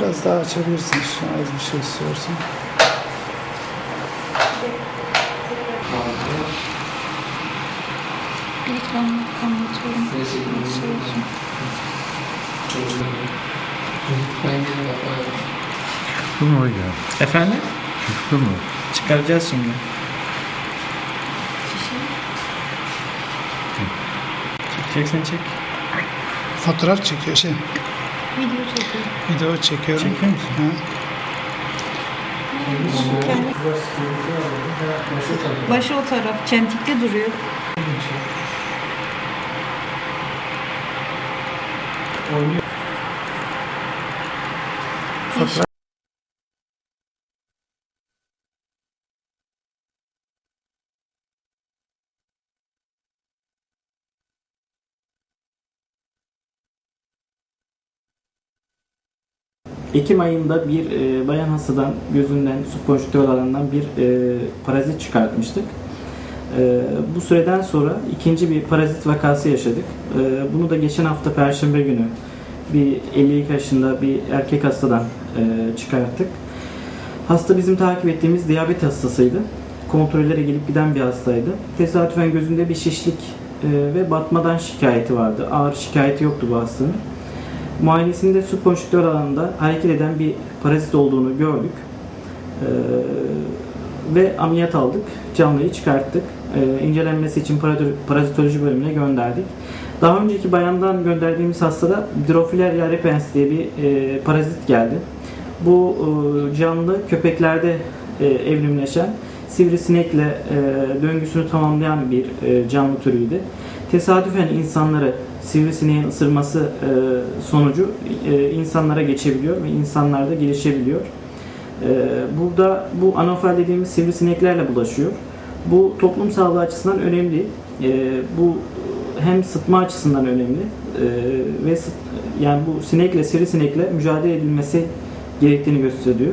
Biraz daha açabilirsin şu an az bir şey istiyorsan. İlk ben anlatıyorum. Şey olsun. Çıktı mı hocam? Efendim? Çıktı mı? Çıkaracağız şimdi. Çekeceksen çek. Fotoğraf çekiyor şey. Video çekiyorum. Video çekiyorum. Çekiyor musun? Ha. Başı o taraf. Çentikli duruyor. Fotoğraf. Ekim ayında bir e, bayan hastadan gözünden subkonjüktör alanından bir e, parazit çıkartmıştık. E, bu süreden sonra ikinci bir parazit vakası yaşadık. E, bunu da geçen hafta Perşembe günü bir 52 yaşında bir erkek hastadan e, çıkarttık. Hasta bizim takip ettiğimiz diyabet hastasıydı. Kontrollere gelip giden bir hastaydı. Tesadüfen gözünde bir şişlik e, ve batmadan şikayeti vardı. Ağır şikayeti yoktu bu hastanın. Muayenesinde subkonjüktör alanında hareket eden bir parazit olduğunu gördük. Ee, ve ameliyat aldık. Canlıyı çıkarttık. Ee, incelenmesi için parazit- parazitoloji bölümüne gönderdik. Daha önceki bayandan gönderdiğimiz hastada Drofilaria repens diye bir e, parazit geldi. Bu e, canlı köpeklerde e, evrimleşen sivrisinekle e, döngüsünü tamamlayan bir e, canlı türüydü. Tesadüfen insanları sivrisineğin ısırması e, sonucu e, insanlara geçebiliyor ve insanlarda gelişebiliyor. E, burada bu anofel dediğimiz sivrisineklerle bulaşıyor. Bu toplum sağlığı açısından önemli. E, bu hem sıtma açısından önemli e, ve yani bu sinekle sivrisinekle mücadele edilmesi gerektiğini gösteriyor.